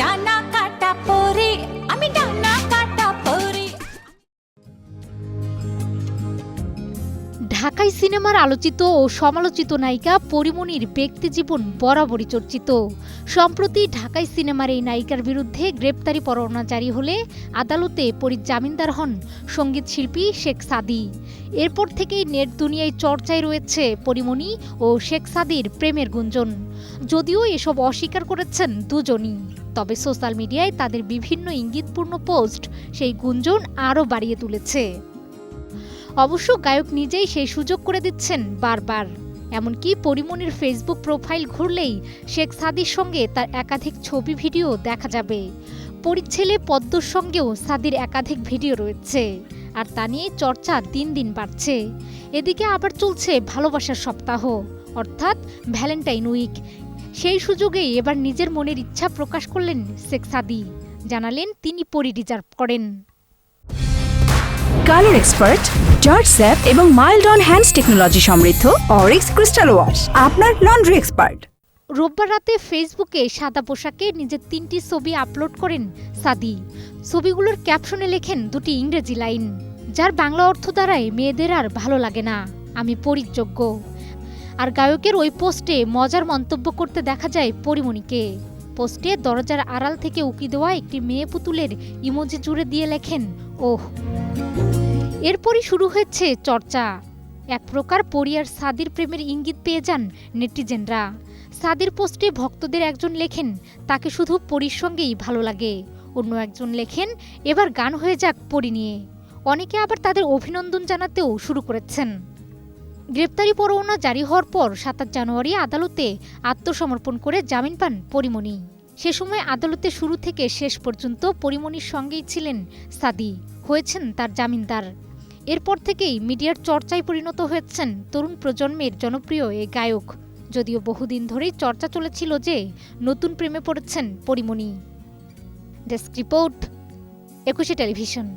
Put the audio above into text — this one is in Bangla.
ডানা কাটা পরে, আমি ডানা কাটা পরে। ঢাকাই সিনেমার আলোচিত ও সমালোচিত নায়িকা পরিমণির ব্যক্তিজীবন বরাবরই চর্চিত। সম্প্রতি ঢাকাই সিনেমার এই নায়িকার বিরুদ্ধে গ্রেপ্তারি পরোয়ানা জারি হলে আদালতে পরীর জামিনদার হন সংগীত শিল্পী শেখ সাদি। এরপর থেকেই নেট দুনিয়ায় চর্চায় রয়েছে পরিমণি ও শেখ সাদির প্রেমের গুঞ্জন। যদিও এসব অস্বীকার করেছেন দুজনই। তবে সোশ্যাল মিডিয়ায় তাদের বিভিন্ন ইঙ্গিতপূর্ণ পোস্ট সেই গুঞ্জন আরও বাড়িয়ে তুলেছে। অবশ্য গায়ক নিজেই সেই সুযোগ করে দিচ্ছেন বারবার। এমনকি পরিমণির ফেসবুক প্রোফাইল ঘুরলেই শেখ সাদির সঙ্গে তার একাধিক ছবি ভিডিও দেখা যাবে। পরিচ্ছেলে পদ্মর সঙ্গেও সাদির একাধিক ভিডিও রয়েছে আর তা নিয়ে চর্চা দিন দিন বাড়ছে। এদিকে আবার চলছে ভালোবাসার সপ্তাহ, অর্থাৎ ভ্যালেন্টাইন উইক। সেই সুযোগেই এবার নিজের মনের ইচ্ছা প্রকাশ করলেন শেখ সাদি। জানালেন তিনি পরি রিজার্ভ করেন। কালার এক্সপার্ট জর্জ স্যাপ এবং মাইল্ড অন হ্যান্ডস টেকনোলজি সমৃদ্ধ অরিক্স ক্রিস্টাল ওয়াশ আপনার লন্ড্রি এক্সপার্ট। রোববার রাতে ফেসবুকে সাদা পোশাকে নিজের তিনটি ছবি আপলোড করেন সাদি। ছবিগুলোর ক্যাপশনে লেখেন দুটি ইংরেজি লাইন যার বাংলা অর্থ দ্বারাই মেয়েদের আর ভালো লাগে না। আমি পরিযোগ্য আর গায়কের ওই পোস্টে মজার মন্তব্য করতে দেখা যায় পরিমণিকে। পোস্টে দরজার আড়াল থেকে উকি দেওয়া একটি মেয়ে পুতুলের ইমোজি জুড়ে দিয়ে লেখেন, ওহ। এরপরই শুরু হয়েছে চর্চা। এক প্রকার পরিয়ার সাদির প্রেমের ইঙ্গিত পেয়ে যান নেটিজেনরা। সাদির পোস্টে ভক্তদের একজন লেখেন, তাকে শুধু পরীর সঙ্গেই ভালো লাগে। অন্য একজন লেখেন, এবার গান হয়ে যাক পরি নিয়ে। অনেকে আবার তাদের অভিনন্দন জানাতেও শুরু করেছেন। গ্রেপ্তারি পরোয়ানা জারি হওয়ার পর সাতাশ জানুয়ারি আদালতে আত্মসমর্পণ করে জামিন পান পরিমণি। সে সময় আদালতে শুরু থেকে শেষ পর্যন্ত পরিমণির সঙ্গেই ছিলেন সাদি, হয়েছেন তার জামিনদার। এরপর থেকেই মিডিয়ার চর্চায় পরিণত হয়েছেন তরুণ প্রজন্মের জনপ্রিয় এ গায়ক। যদিও বহুদিন ধরেই চর্চা চলেছিল যে নতুন প্রেমে পড়েছেন Porimoni. Desk report, Ekushey television.